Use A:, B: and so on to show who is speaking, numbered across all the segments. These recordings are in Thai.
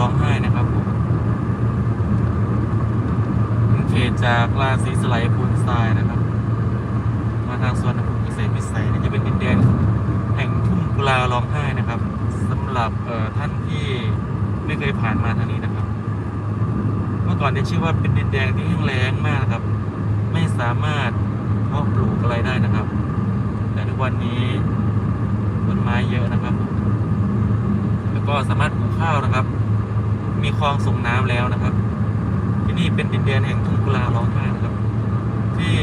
A: ร้องไห้นะครับผมเขตจากราสีสไลด์พูนทรายนะครับ มาทางสวนภูมิเกษตรวิสัยจะเป็นดินแดนแห่งทุ่งกุลาร้องไห้นะครับ สำหรับท่านที่ไม่เคยผ่านมาทางนี้นะครับ เมื่อก่อนได้ชื่อว่าเป็นดินแดงที่แห้งแล้งมากครับ ไม่สามารถเพาะปลูกอะไรได้นะครับ แต่ทุกวันนี้ต้นไม้เยอะนะครับ แล้วก็สามารถปลูกข้าวนะครับ มีคลองส่งน้ำแล้วนะครับ ที่นี่เป็นดินแดนแห่งทุ่งกุลาร้องไห้นะครับ ที่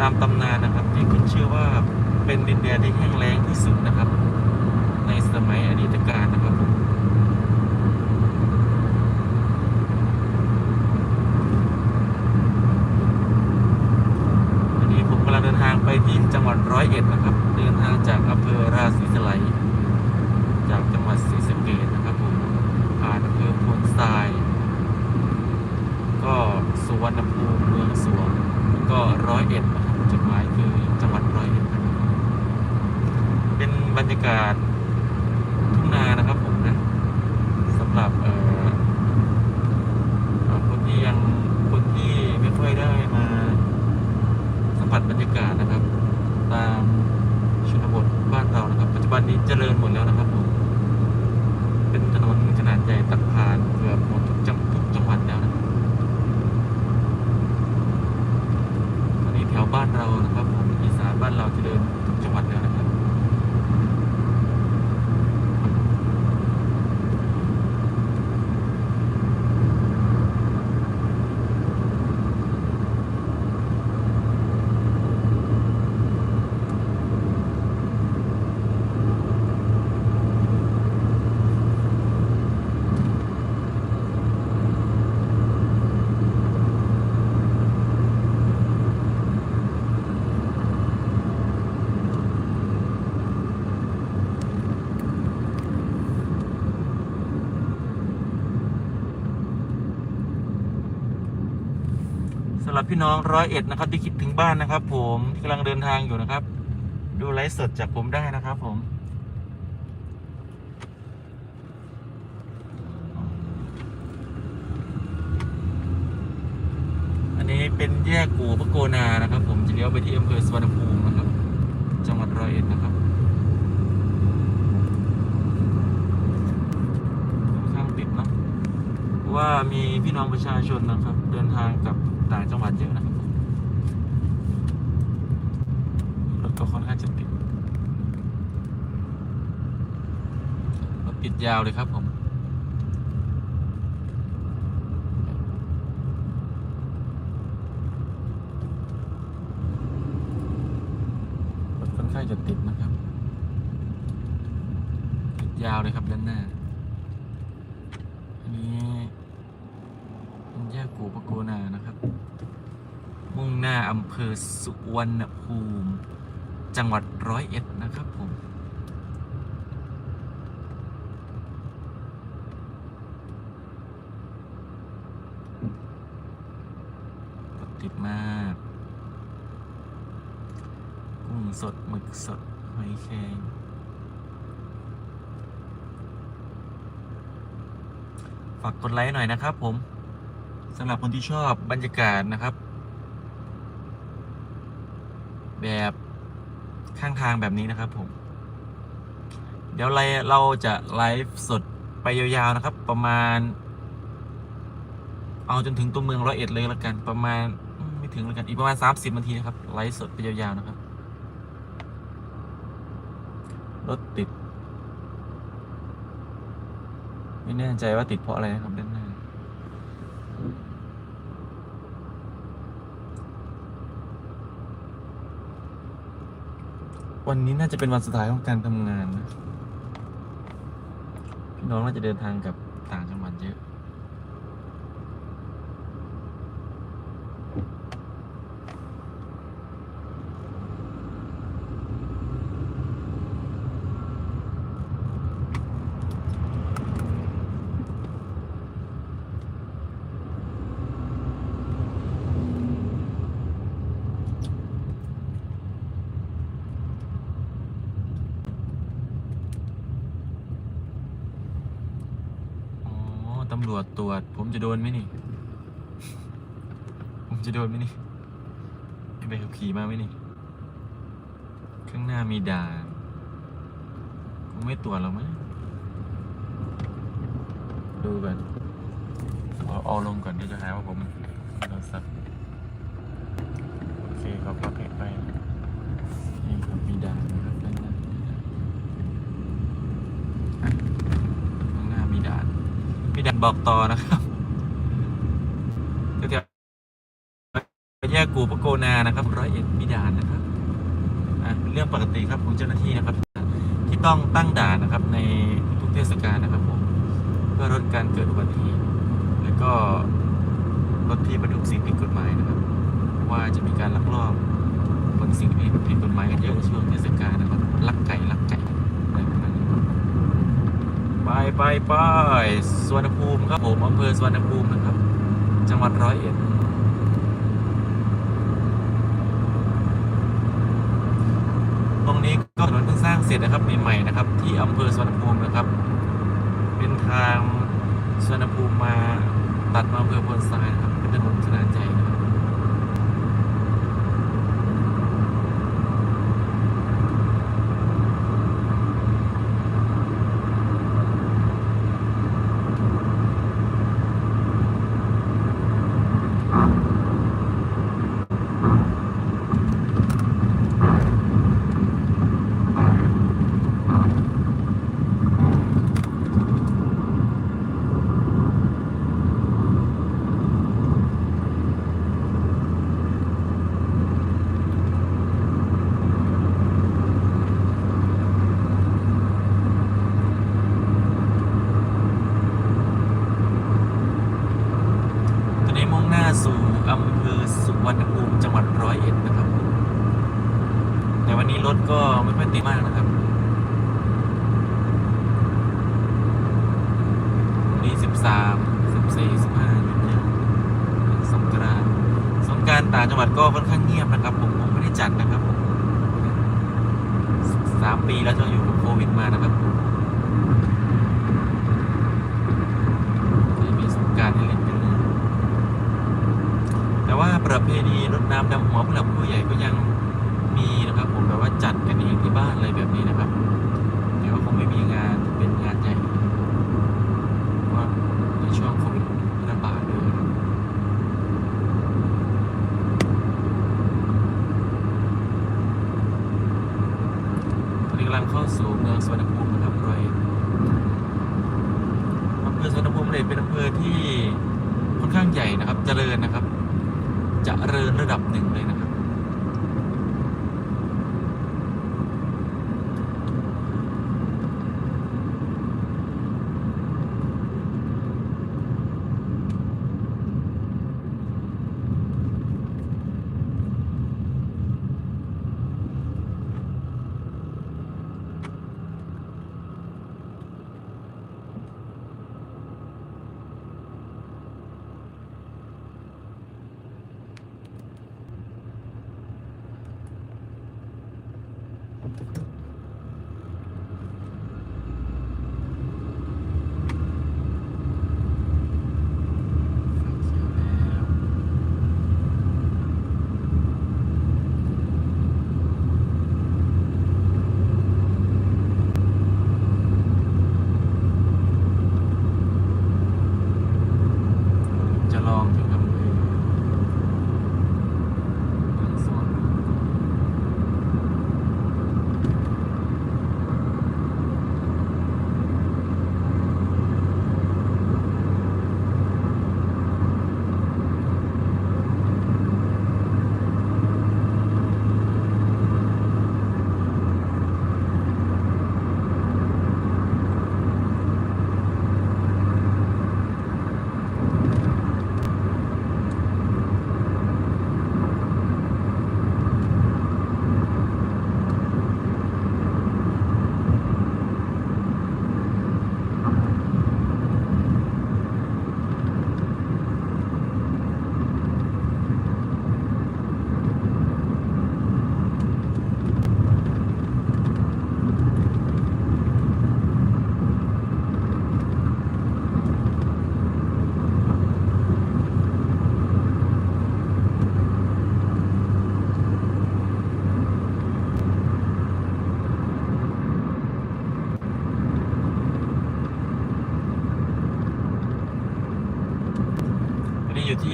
A: ตามตำนานนะครับ ที่ขึ้นชื่อว่าเป็นดินแดนที่แห้งแล้งที่สุดนะครับ ในสมัยอดีตการนะครับผมวันนี้ผมกำลังเดินทางไปที่จังหวัดร้อยเอ็ดนะครับ เดินทางจากอำเภอราศีสไลยจากจังหวัดศรีสะเกษนะครับผมผ่านอำเภอโพนทราย ก็สุวรรณภูมิเมืองสวงแล้วก็ร้อยเอ็ดนะครับจุดหมายคือจังหวัดร้อยเอ็ดนะครับเป็นบรรยากาศทุ่งนานะครับผมนะสำหรับเอ่อเอ่อคนที่ยังคนที่ไม่ค่อยได้มาสัมผัสบรรยากาศนะครับ ตามชนบทบ้านเรานะครั บันนี้เจริญหมดแล้วนะครับผมเป็นถนนขนาดใหญ่ตัดผ่านเกือบหมดทุกจังทุกจังหวัดแล้วนะครับตอนนี้แถวบ้านเรานะครับผมอีสานบ้านเราจะเดินทุกจังหวัดแล้วนะครับ สำหรับ พี่น้องร้อยเอ็ดนะครับที่คิดถึงบ้านนะครับ ผมที่กำลังเดินทางอยู่นะครับ ดูไลฟ์สดจากผมได้นะครับผมอันนี้เป็นแยกกูพระโกนานะครับ ผมจะเลี้ยวไปที่อำเภอสวนภูมินะครับ จังหวัดร้อยเอ็ดนะครับค่อนข้างติดเนาะว่ามีพี่น้องประชาชนนะครับ เดินทางกับ ต่างจังหวัดเยอะนะครับรถก็ค่อนข้างจะติดรถติดยาวเลยครับผมรถค่อนข้างจะติดนะครับ ติดยาวเลยครับด้านหน้า อันนี้เป็นแยกกูปะโกนานะครับ มุ่งหน้าอำเภอ สุวรรณภูมิ จังหวัดร้อยเอ็ดนะครับผม ติดมากกุ้งสดหมึกสดหอยแครงฝากกดไลค์หน่อยนะครับผมสำหรับคนที่ชอบบรรยากาศนะครับ แบบข้างทางแบบนี้นะครับผม เดี๋ยวไลเราจะไลฟ์สดไปยาวๆนะครับ ประมาณ เอาจนถึงตัวเมืองร้อยเอ็ดเลยละกัน ประมาณไม่ถึงละกันอีกประมาณ 30นาทีนะครับไลฟ์สดไปยาวๆนะครับรถติด ไม่แน่ใจว่าติดเพราะอะไรนะครับด้านหน้า วันนี้น่าจะเป็นวันสุดท้ายของการทำงานนะพี่น้องน่าจะเดินทางกับต่างจังหวัดเยอะ อ๋อ ตำรวจตรวจ ผมจะโดนไหมนี่ ผมจะโดนไหมนี่มีใบขับขี่มาไหมนี่ ข้างหน้ามีด่านคงไม่ตรวจหรอกมั้งดูก่อนเอาเอาลงก่อนเดี๋ยวจะหาว่าผมเราสับโอเคก็ปลอดภัยไปนี่ครับมีด่านนะครับด้านหน้ามีด่านอะข้างหน้ามีด่าน มีด่าน บอกต่อนะครับแถวแยกกูปะโกนานะครับร้อยเอ็ดมีด่านนะครับเป็นเรื่องปกติครับของเจ้าหน้าที่นะครับ ที่ต้องตั้งด่านนะครับในทุกเทศกาลนะครับผมเพื่อลดการเกิดอุบัติเหตุแล้วก็ลดที่บรรทุกสิ่งผิดกฎหมายนะครับ ว่าจะมีการลักลอบขนสิ่งผิดผิดกฎหมายกันเยอะในช่วงเทศกาลนะครับลักไก่ลักไก่อะไรประมาณนี้ ไปไปไปสวนภูมิครับผมอำเภอสวนภูมินะครับ จังหวัดร้อยเอ็ดตรงนี้ก็ถนนเพิ่งสร้างเสร็จนะครับใหม่ๆนะครับ ที่อำเภอสวนภูมินะครับ เป็นทางสวนภูมิมาตัดมาอำเภอพนทรายนะครับเป็นถนนขนาดใหญ่นะครับตอนนี้มุ่งหน้าสู่อำเภอสุวรรณภูมิจังหวัดร้อยเอ็ดนะครับแต่วันนี้รถก็ไม่ค่อยติดมากนะครับวันนี้ สามสิบสี่สิบห้ายุดยาวสงกรานต์สงกรารต่างจังหวัดก็ค่อนข้างเงียบนะครับ ผมผมไม่ได้จัดนะครับผมสามปีแล้วจะอยู่กับโควิดมานะครับไม่มีสงการให้เล่นกันเลยแต่ว่าประเพณีรดน้ำดำหัวผู้หลักผู้ใหญ่ก็ยังมีนะครับ ผมแบบว่าจัดกันเองที่บ้านอะไรแบบนี้นะครับ เดี๋ยวคงไม่มี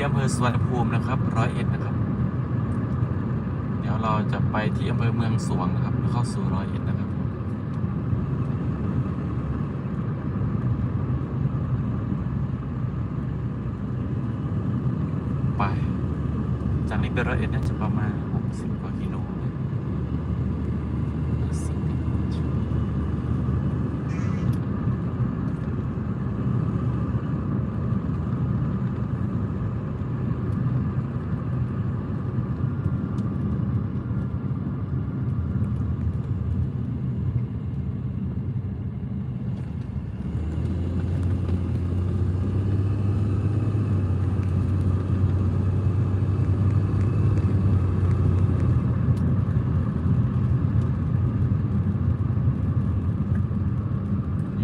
A: อำเภอสุวรรณภูมินะครับร้อยเอ็ดนะครับ เดี๋ยวเราจะไปที่อำเภอเมืองสวงนะครับเข้าสู่ร้อยเอ็ดนะครับไปจากนี้ไปร้อยเอ็ดน่าจะประมาณหกสิบกว่ากิโลนะสิบนี่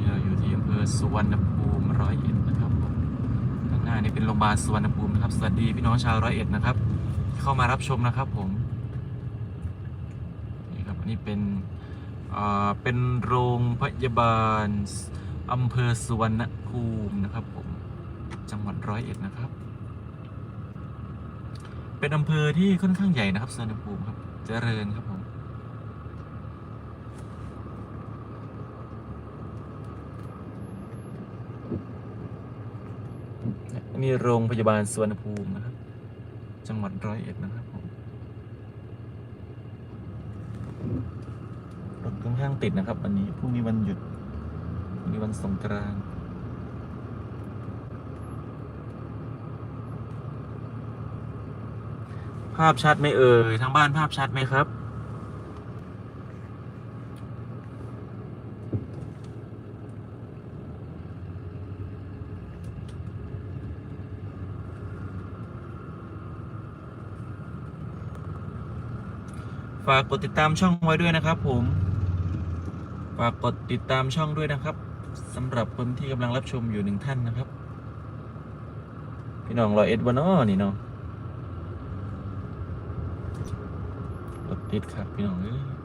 A: เราอยู่ที่อำเภอสุ วรรณภูมิร้อยเอ็ดนะครับผมข้างหน้านี่เป็นโรงพยาบาลสุวรรณภูมินะครับสวัสดีพี่น้องชาวร้อยเอ็ดนะครับ เข้ามารับชมนะครับผมนี่ครับอันนี้เป็นอ่าเป็นโรงพยาบาลอำเภอสุวรรณภูมินะครับผมจังหวัดร้อยเอ็ดนะครับ เป็นอำเภอที่ค่อนข้างใหญ่นะครับสุวรรณภูมิครับเจริญครับผม อั นนี้โรงพยาบาลสวรรณภูมินะครับ จังหวัดร้อยเอ็ดนะครับผมรถค่อนข้างติดนะครับ วันนี้พรุ่งนี้วันหยุดพรุ่งนี้วันสงกรานต์ภาพชัดไหมเอ่ยทางบ้านภาพชัดไหมครับ ฝากกดติดตามช่องไว้ด้วยนะครับ ผม ฝากกดติดตามช่องด้วยนะครับสำหรับคนที่กำลังรับชมอยู่หนึ่งท่านนะครับ พี่น้องรอเอ็ดวานอนี่เนาะรถติดครับพี่น้องเอ้ย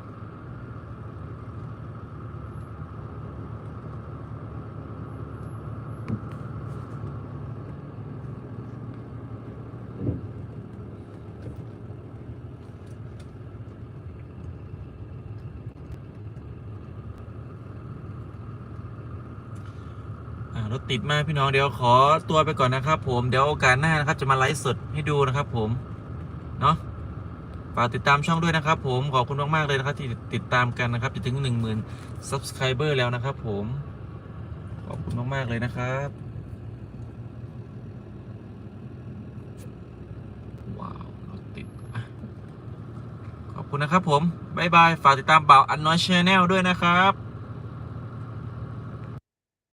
A: ติดมากพี่น้องเดี๋ยวขอตัวไปก่อนนะครับ ผมเดี๋ยวโอกาสหน้านะครับ จะมาไลฟ์สดให้ดูนะครับ ผมเนาะฝากติดตามช่องด้วยนะครับ ผมขอบคุณมากๆเลยนะครับ ที่ติดตามกันนะครับจะถึงหนึ่งหมื่น subscriber แล้วนะครับ ผมขอบคุณมากๆเลยนะครับว้าวรถติดขอบคุณนะครับ ผมบายบายฝากติดตามบ่าวอันน้อยชแนลด้วยนะครับ